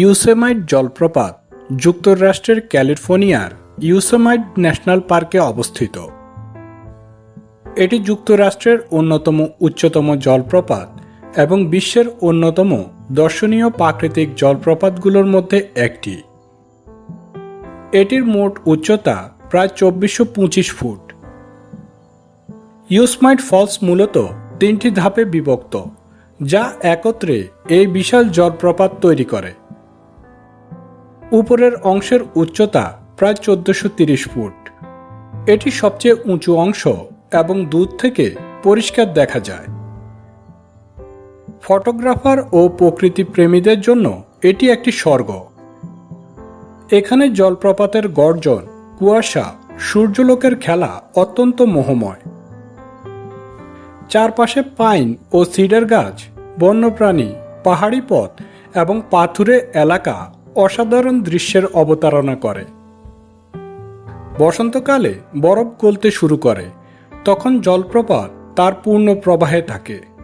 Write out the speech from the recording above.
ইউসেমাইট জলপ্রপাত, যুক্তরাষ্ট্রের ক্যালিফোর্নিয়ার ইউসেমাইট ন্যাশনাল পার্কে অবস্থিত। এটি যুক্তরাষ্ট্রের অন্যতম উচ্চতম জলপ্রপাত এবং বিশ্বের অন্যতম দর্শনীয় প্রাকৃতিক জলপ্রপাতগুলোর মধ্যে একটি। এটির মোট উচ্চতা প্রায় চব্বিশশো ফুট। ইউসমাইট ফলস মূলত তিনটি ধাপে বিভক্ত, যা একত্রে এই বিশাল জলপ্রপাত তৈরি করে। উপরের অংশের উচ্চতা প্রায় চোদ্দশো ফুট। এটি সবচেয়ে উঁচু অংশ এবং দূর থেকে পরিষ্কার দেখা যায়। ফটোগ্রাফার ও প্রকৃতি প্রেমীদের জন্য এটি একটি স্বর্গ। এখানে জলপ্রপাতের গর্জন, কুয়াশা, সূর্যলোকের খেলা অত্যন্ত মোহময়। চারপাশে পাইন ও সিডার গাছ, বন্যপ্রাণী, পাহাড়ি পথ এবং পাথুরে এলাকা অসাধারণ দৃশ্যের অবতারণা করে। বসন্তকালে বরফ গলতে শুরু করে, তখন জলপ্রপাত তার পূর্ণ প্রবাহে থাকে।